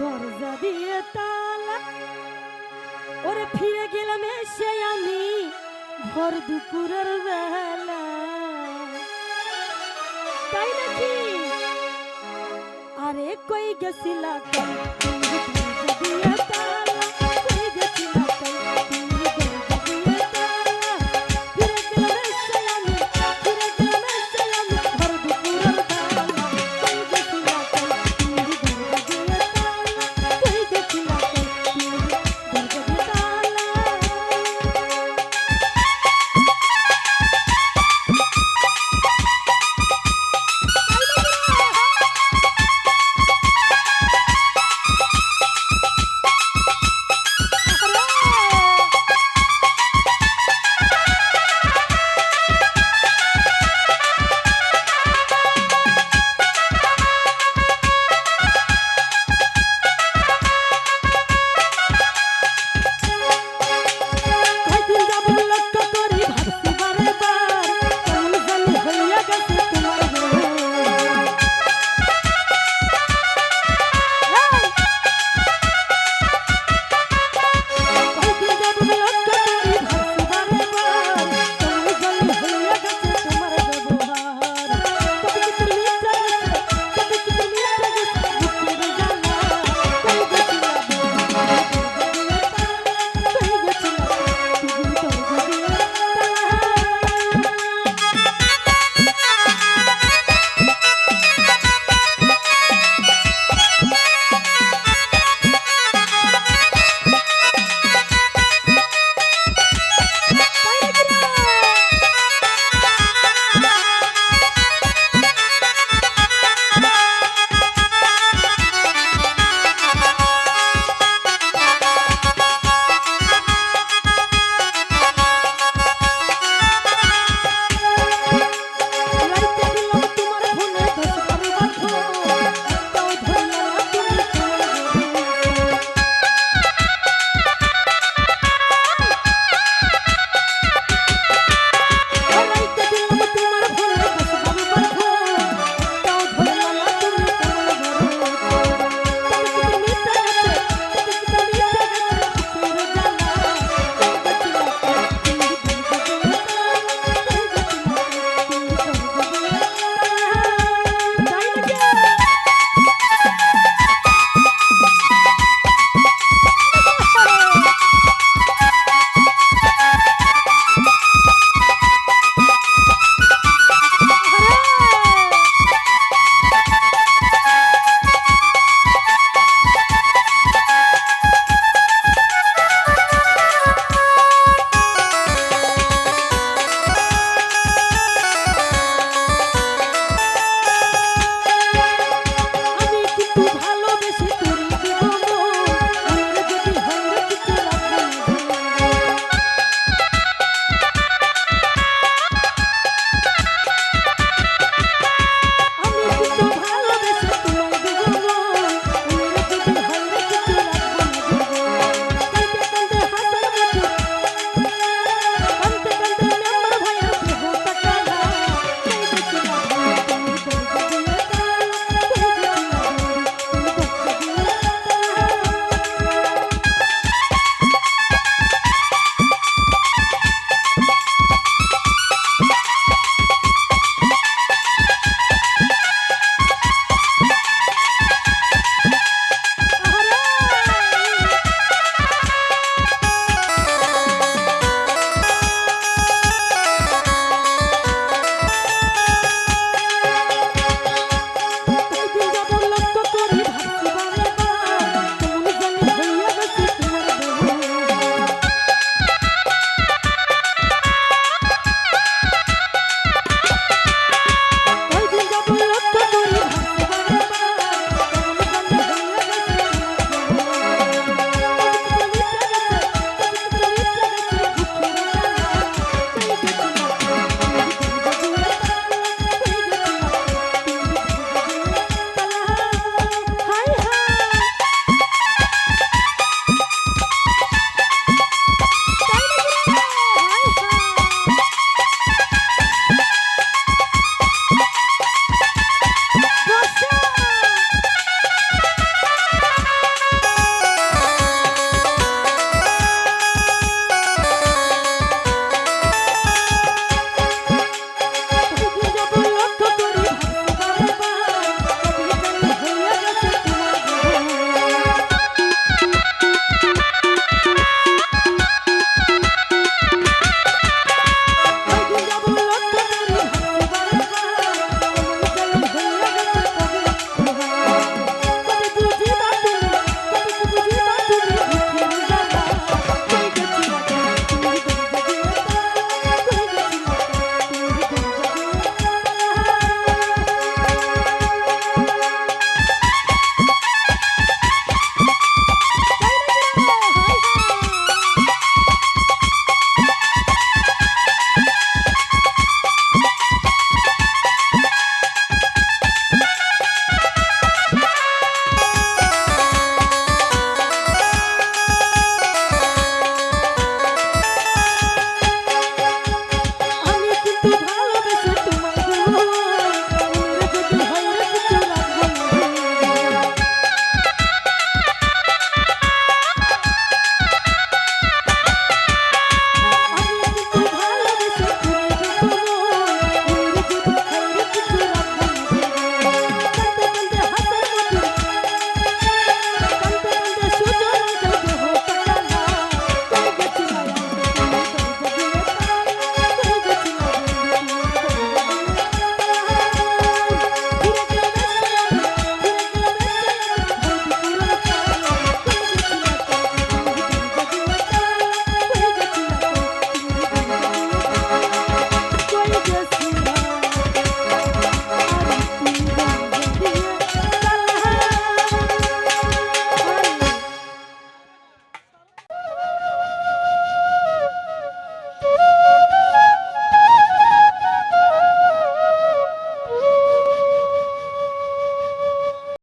দরজা দিয়ে তালা, ওরে ফিরে গেলাম এসে আমি ভর দুপুরের বেলা। তাই নাকি? আরে কই গেছিলা দিয়ে তালা